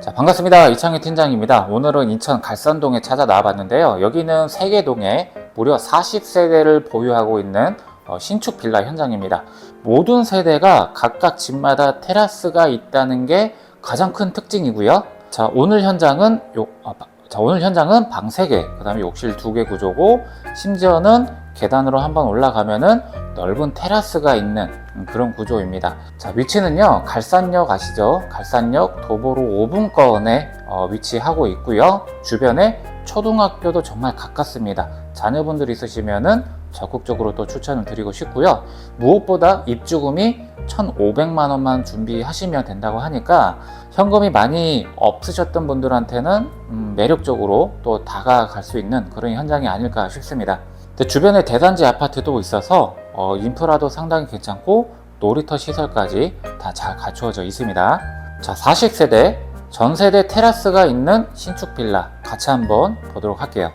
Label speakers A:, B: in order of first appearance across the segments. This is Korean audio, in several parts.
A: 자, 반갑습니다. 이창희 팀장입니다. 오늘은 인천 갈산동에 찾아 나와봤는데요. 여기는 세계동에 무려 40세대를 보유하고 있는 어, 신축 빌라 현장입니다. 모든 세대가 각각 집마다 테라스가 있다는 게 가장 큰 특징이고요. 자, 오늘 현장은 요, 아, 바- 자, 오늘 현장은 방 3개, 그 다음에 욕실 2개 구조고, 심지어는 계단으로 한번 올라가면은 넓은 테라스가 있는 음, 그런 구조입니다. 자, 위치는요, 갈산역 아시죠? 갈산역 도보로 5분권에 어, 위치하고 있고요. 주변에 초등학교도 정말 가깝습니다. 자녀분들 있으시면은 적극적으로 또 추천을 드리고 싶고요. 무엇보다 입주금이 1,500만 원만 준비하시면 된다고 하니까 현금이 많이 없으셨던 분들한테는 음, 매력적으로 또 다가갈 수 있는 그런 현장이 아닐까 싶습니다. 근데 주변에 대단지 아파트도 있어서 어, 인프라도 상당히 괜찮고 놀이터 시설까지 다 잘 갖추어져 있습니다. 자, 40세대 전세대 테라스가 있는 신축 빌라 같이 한번 보도록 할게요.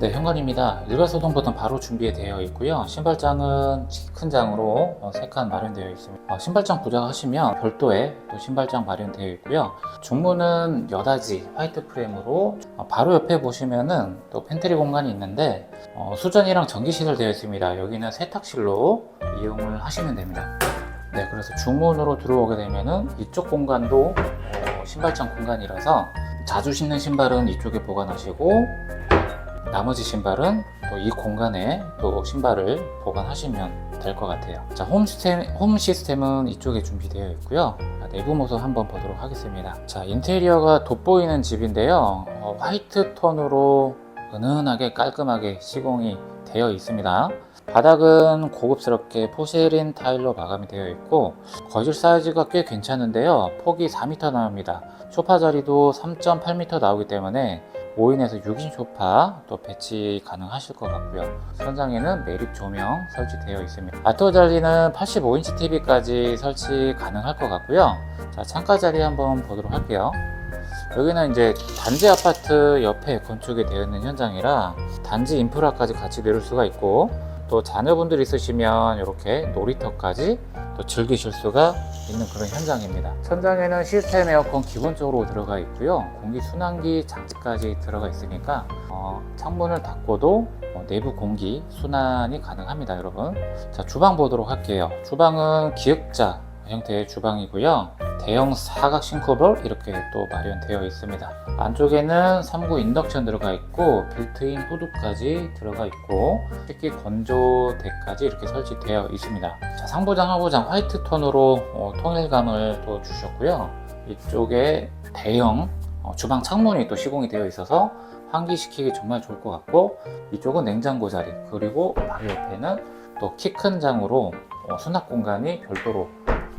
A: 네, 현관입니다. 일괄소동 버튼 바로 준비되어 있고요. 신발장은 큰 장으로 어, 3칸 마련되어 있습니다. 어, 신발장 부착하시면 별도의 또 신발장 마련되어 있고요. 중문은 여다지 화이트 프레임으로 어, 바로 옆에 보시면은 또 팬트리 공간이 있는데 어, 수전이랑 전기 시설 되어 있습니다. 여기는 세탁실로 이용을 하시면 됩니다. 네, 그래서 중문으로 들어오게 되면은 이쪽 공간도 어, 신발장 공간이라서 자주 신는 신발은 이쪽에 보관하시고 나머지 신발은 또 이 공간에 또 신발을 보관하시면 될 것 같아요. 자, 홈 시스템, 홈 시스템은 이쪽에 준비되어 있고요. 자, 내부 모습 한번 보도록 하겠습니다. 자, 인테리어가 돋보이는 집인데요. 어, 화이트 톤으로 은은하게 깔끔하게 시공이 되어 있습니다. 바닥은 고급스럽게 포세린 타일로 마감이 되어 있고 거실 사이즈가 꽤 괜찮은데요. 폭이 4m 나옵니다. 소파 자리도 3.8m 나오기 때문에 5인에서 6인 소파 또 배치 가능하실 것 같고요. 현장에는 매립 조명 설치되어 있습니다. 아토 자리는 85인치 TV까지 설치 가능할 것 같고요. 자, 창가 자리 한번 보도록 할게요. 여기는 이제 단지 아파트 옆에 건축이 되어 있는 현장이라 단지 인프라까지 같이 내릴 수가 있고 또 자녀분들 있으시면 이렇게 놀이터까지 또 즐기실 수가 있는 그런 현장입니다. 천장에는 시스템 에어컨 기본적으로 들어가 있고요. 공기 순환기 장치까지 들어가 있으니까 어, 창문을 닫고도 어, 내부 공기 순환이 가능합니다, 여러분. 자, 주방 보도록 할게요. 주방은 기역자 형태의 주방이고요. 대형 사각 싱크볼 이렇게 또 마련되어 있습니다. 안쪽에는 3구 인덕션 들어가 있고 빌트인 후드까지 들어가 있고 식기 건조대까지 이렇게 설치되어 있습니다. 자, 상부장 하부장 화이트 톤으로 어, 통일감을 또 주셨고요. 이쪽에 대형 어, 주방 창문이 또 시공이 되어 있어서 환기시키기 정말 좋을 것 같고 이쪽은 냉장고 자리 그리고 바로 옆에는 또 키 큰 장으로 어, 수납 공간이 별도로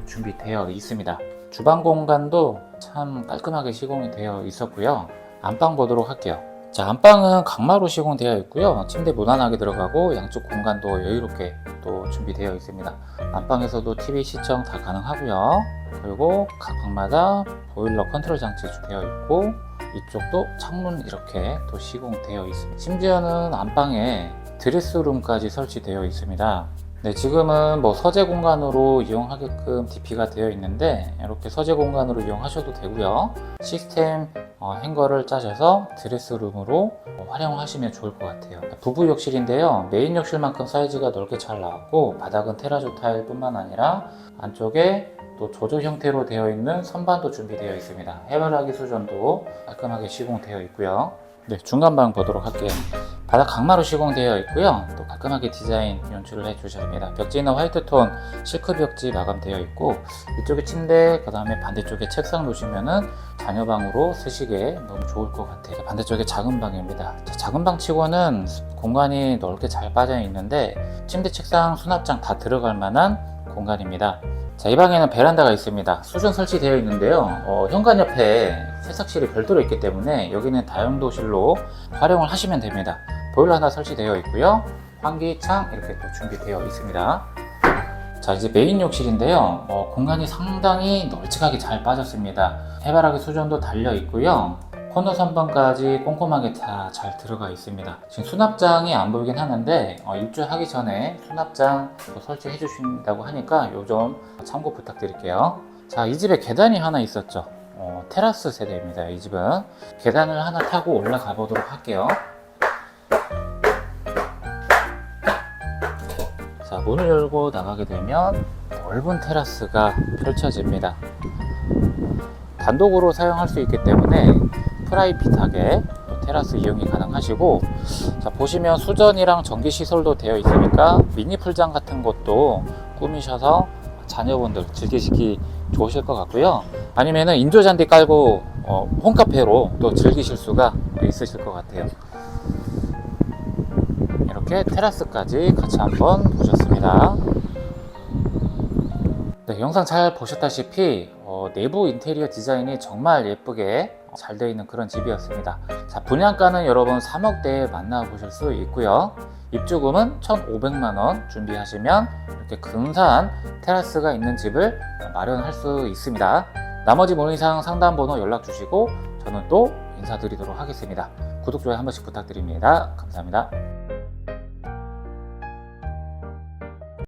A: 준비되어 있습니다. 주방 공간도 참 깔끔하게 시공이 되어 있었고요. 안방 보도록 할게요. 자, 안방은 강마루 시공되어 있고요. 침대 무난하게 들어가고 양쪽 공간도 여유롭게 또 준비되어 있습니다. 안방에서도 TV 시청 다 가능하고요. 그리고 각 방마다 보일러 컨트롤 장치 되어 있고 이쪽도 창문 이렇게 또 시공되어 있습니다. 심지어는 안방에 드레스룸까지 설치되어 있습니다. 네, 지금은 뭐 서재 공간으로 이용하게끔 DP가 되어 있는데 이렇게 서재 공간으로 이용하셔도 되고요. 시스템 어, 행거를 짜셔서 드레스룸으로 어, 활용하시면 좋을 것 같아요. 부부 욕실인데요. 메인 욕실만큼 사이즈가 넓게 잘 나왔고 바닥은 테라조 타일뿐만 아니라 안쪽에 또 조조 형태로 되어 있는 선반도 준비되어 있습니다. 해바라기 수전도 깔끔하게 시공되어 있고요. 네, 중간방 보도록 할게요. 바닥 강마루 시공되어 있고요. 또 깔끔하게 디자인 연출을 해주셔야 합니다. 벽지는 화이트톤 실크 벽지 마감되어 있고 이쪽에 침대, 그 다음에 반대쪽에 책상 놓으시면은 자녀 방으로 쓰시기에 너무 좋을 것 같아요. 반대쪽에 작은 방입니다. 자, 작은 방 치고는 공간이 넓게 잘 빠져 있는데 침대, 책상, 수납장 다 들어갈 만한 공간입니다. 자, 이 방에는 베란다가 있습니다. 수전 설치되어 있는데요. 어, 현관 옆에 세탁실이 별도로 있기 때문에 여기는 다용도실로 활용을 하시면 됩니다. 보일러 하나 설치되어 있고요. 환기창 이렇게 또 준비되어 있습니다. 자, 이제 메인 욕실인데요. 어, 공간이 상당히 널찍하게 잘 빠졌습니다. 해바라기 수전도 달려 있고요. 코너 선반까지 꼼꼼하게 다 잘 들어가 있습니다. 지금 수납장이 안 보이긴 하는데 어, 입주하기 전에 수납장 설치해 주신다고 하니까 요 점 참고 부탁드릴게요. 자, 이 집에 계단이 하나 있었죠. 어, 테라스 세대입니다. 이 집은 계단을 하나 타고 올라가 보도록 할게요. 자, 문을 열고 나가게 되면 넓은 테라스가 펼쳐집니다. 단독으로 사용할 수 있기 때문에 프라이빗하게 또 테라스 이용이 가능하시고 자, 보시면 수전이랑 전기 시설도 되어 있으니까 미니 풀장 같은 것도 꾸미셔서 자녀분들 즐기시기 좋으실 것 같고요. 아니면은 인조 잔디 깔고 어, 홈카페로 또 즐기실 수가 있으실 것 같아요. 이렇게 테라스까지 같이 한번 보셨습니다. 네, 영상 잘 보셨다시피 어, 내부 인테리어 디자인이 정말 예쁘게 잘 되어 있는 그런 집이었습니다. 자, 분양가는 여러분 3억대에 만나보실 수 있고요. 입주금은 1,500만 원 준비하시면 이렇게 근사한 테라스가 있는 집을 마련할 수 있습니다. 나머지 문의사항 상담 번호 연락 주시고 저는 또 인사드리도록 하겠습니다. 구독, 좋아요 한 번씩 부탁드립니다. 감사합니다.